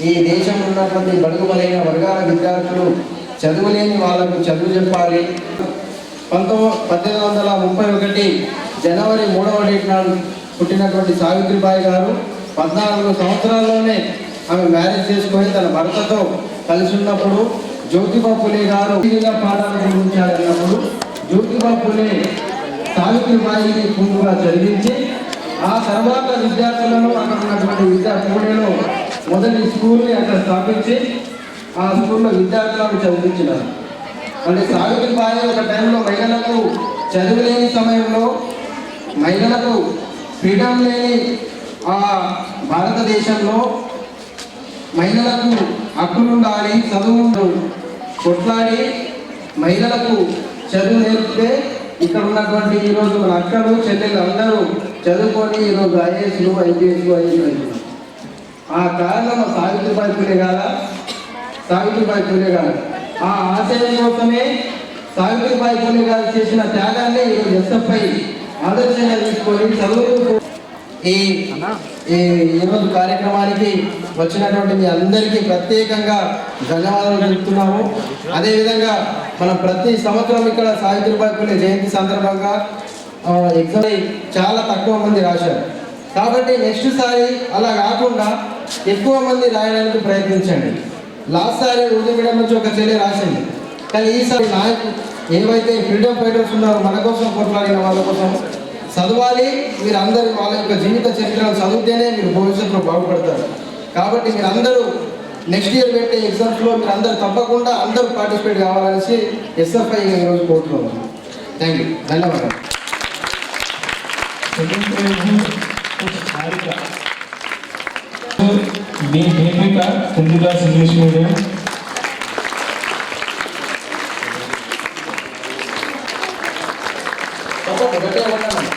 ఈ దేశం బడుగు బలైన వర్గాల విద్యార్థులు చదువులేని వాళ్ళకు చదువు చెప్పాలి. పంతొమ్మిది పద్దెనిమిది వందల ముప్పై ఒకటి జనవరి మూడవ డేట్ నాడు పుట్టినటువంటి సావిత్రిబాయి గారు పద్నాలుగు సంవత్సరాల్లోనే ఆమె మ్యారేజ్ చేసుకొని తన భర్తతో కలిసి ఉన్నప్పుడు జ్యోతిబా పులే గారు విధిగా పాఠాలు గురించారన్నప్పుడు జ్యోతిబా పులే సావిత్రిబాయిని పూర్తిగా చదివించి ఆ తర్వాత విద్యార్థులను అక్కడ ఉన్నటువంటి విద్యా పూణేలో మొదటి స్కూల్ని అక్కడ స్థాపించి ఆ స్కూల్లో విద్యార్థులను చదివించినారు. అంటే భార్య ఒక టైంలో మహిళలకు చదువు లేని సమయంలో మహిళలకు ఫ్రీడమ్ లేని ఆ భారతదేశంలో మహిళలకు హక్కులు ఉండాలి చదువు కొట్లాడి మహిళలకు చదువు నేర్పితే ఇక్కడ ఉన్నటువంటి ఈరోజు మన అక్కలు చెల్లెలు అందరూ చదువుకొని ఈరోజు ఐఏఎస్లు ఐపీఎస్లు అయిపోయింది ఆ కారణం సావిత్రిబాయి పూలే కాదా? సావిత్రిబాయి పూలే గారు ఆ ఆశయం కోసమే సావిత్రిబాయి పూలే గారు చేసిన త్యాగాన్ని ఈరోజు ఎస్ఎఫ్ఐ ఆదర్శంగా తీసుకొని చదువు ఈ ఈ ఈరోజు కార్యక్రమానికి వచ్చినటువంటి మీ అందరికీ ప్రత్యేకంగా ధన్యవాదాలు తెలుపుతున్నాము అదేవిధంగా మనం ప్రతి సంవత్సరం ఇక్కడ సావిత్రిబాయి పూలే జయంతి సందర్భంగా ఎగ్జామ్ చాలా తక్కువ మంది రాశారు. కాబట్టి నెక్స్ట్ సారి అలా కాకుండా ఎక్కువ మంది రాయడానికి ప్రయత్నించండి. లాస్ట్ సారి ఉర్దూ మీడియం నుంచి ఒక చెల్లి రాసింది. కానీ ఈసారి నాయకు ఏవైతే ఫ్రీడమ్ ఫైటర్స్ ఉన్నారో మన కోసం కొట్లాడిన వాళ్ళ కోసం చదవాలి. మీరు అందరూ వాళ్ళ యొక్క జీవిత చరిత్రను చదివితేనే మీరు భవిష్యత్తులో బాగుపడతారు. కాబట్టి మీరు అందరూ నెక్స్ట్ ఇయర్ పెట్టే ఎగ్జామ్స్లో మీరు అందరూ తప్పకుండా అందరూ పార్టిసిపేట్ కావాలనేసి ఎస్ఎఫ్ఐ ఈరోజు కోరుతున్నాను థ్యాంక్ యూ ధన్యవాదాలు. సెకండ్ ప్రైజ్ హారిక మీ Deepika tenth class English medium తప్పకుండా గట్టిగా కొట్టండి.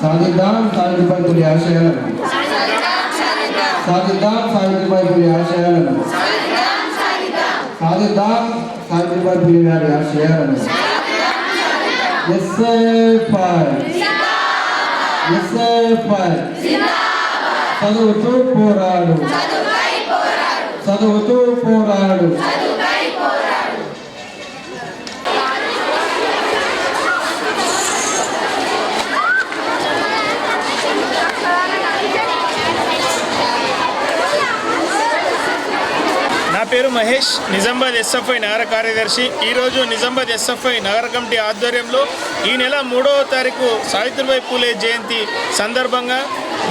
సాధిద్దాం సావిత్రిబాయి పులి ఆశయాలను సాధిద్దాం సావిత్రిబాయి పులి ఆశయాలను సాధిద్దాం సావిత్రిబాయి పులి గారి ఆశయాలను చదువుతూ పోరాడు. చదువుతూ పోరాడు. పేరు మహేష్. నిజామాబాద్ ఎస్ఎఫ్ఐ నగర కార్యదర్శి. ఈరోజు నిజామాబాద్ ఎస్ఎఫ్ఐ నగర కమిటీ ఆధ్వర్యంలో ఈ నెల మూడవ తారీఖు సావిత్రిబాయి పూలే జయంతి సందర్భంగా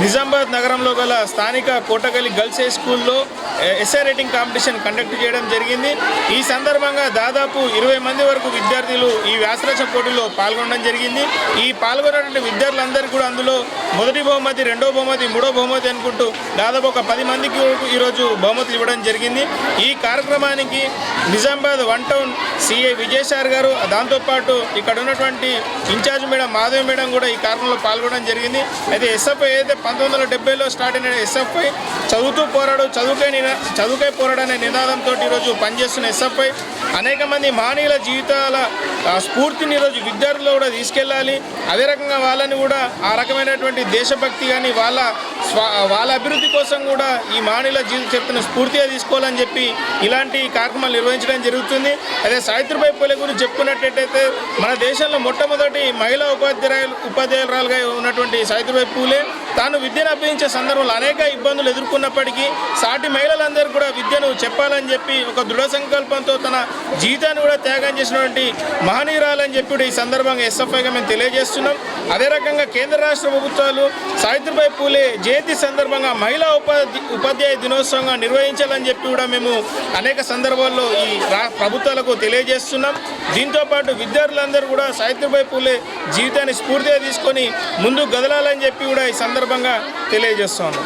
నిజామాబాద్ నగరంలో గల స్థానిక కోటగలి గర్ల్స్ హై స్కూల్లో ఎస్ఐ రేటింగ్ కాంపిటీషన్ కండక్ట్ చేయడం జరిగింది. ఈ సందర్భంగా దాదాపు ఇరవై మంది వరకు విద్యార్థులు ఈ వ్యాసరచ పోటీలో పాల్గొనడం జరిగింది. ఈ పాల్గొన్నటువంటి విద్యార్థులందరికీ కూడా అందులో మొదటి బహుమతి రెండో బహుమతి మూడో బహుమతి అనుకుంటూ దాదాపు ఒక పది మందికి వరకు ఈరోజు బహుమతులు ఇవ్వడం జరిగింది. ఈ కార్యక్రమానికి Nizamabad one town CI Vijaya sir గారు దాంతోపాటు ఇక్కడ ఉన్నటువంటి ఇన్ఛార్జ్ మేడం మాధవి మేడం కూడా ఈ కార్యక్రమంలో పాల్గొనడం జరిగింది. అయితే ఎస్ఎఫ్ఐ ఏదైతే పంతొమ్మిది వందల డెబ్బైలో స్టార్ట్ అయిన ఎస్ఎఫ్ఐ చదువుతూ పోరాడు చదువుకై చదువుకే చదువుకై పోరాడు అనే నినాదంతో ఈరోజు పనిచేస్తున్న ఎస్ఎఫ్ఐ. అనేక మంది మానవుల జీవితాల స్ఫూర్తిని ఈరోజు విద్యార్థులు కూడా తీసుకెళ్ళాలి. అదే రకంగా వాళ్ళని కూడా ఆ రకమైనటువంటి దేశభక్తి కానీ వాళ్ళ వాళ్ళ అభివృద్ధి కోసం కూడా ఈ మానవుల జీవిత చరిత్రను స్ఫూర్తిగా తీసుకోవాలని చెప్పి ఇలాంటి కార్యక్రమాలు నిర్వహించడం జరుగుతుంది. అదే సావిత్రిబాయి పూలే గురించి చెప్పుకున్నట్టయితే మన దేశంలో మొట్టమొదటి మహిళా ఉపాధ్యాయులు ఉపాధ్యాయురాలుగా ఉన్నటువంటి సావిత్రిబాయి పూలే తాను విద్యను అభ్యసించే సందర్భంలో అనేక ఇబ్బందులు ఎదుర్కొన్నప్పటికీ సాటి మహిళలందరూ కూడా విద్యను చెప్పాలని చెప్పి ఒక దృఢ సంకల్పంతో తన జీవితాన్ని కూడా త్యాగం చేసినటువంటి మహనీయురాలని చెప్పి ఈ సందర్భంగా ఎస్ఎఫ్ఐగా మేము తెలియజేస్తున్నాం. అదే రకంగా కేంద్ర రాష్ట్ర ప్రభుత్వాలు సావిత్రిబాయి పూలే జయంతి సందర్భంగా మహిళా ఉపాధి ఉపాధ్యాయ దినోత్సవంగా నిర్వహించాలని చెప్పి కూడా మేము అనేక సందర్భాల్లో ఈ ప్రభుత్వాలకు తెలియజేస్తున్నాం. దీంతోపాటు విద్యార్థులందరూ కూడా సావిత్రిబాయి పూలే జీవితాన్ని స్ఫూర్తిగా తీసుకొని ముందు గదలాలని చెప్పి కూడా ఈ సందర్భంగా తెలియజేస్తున్నాం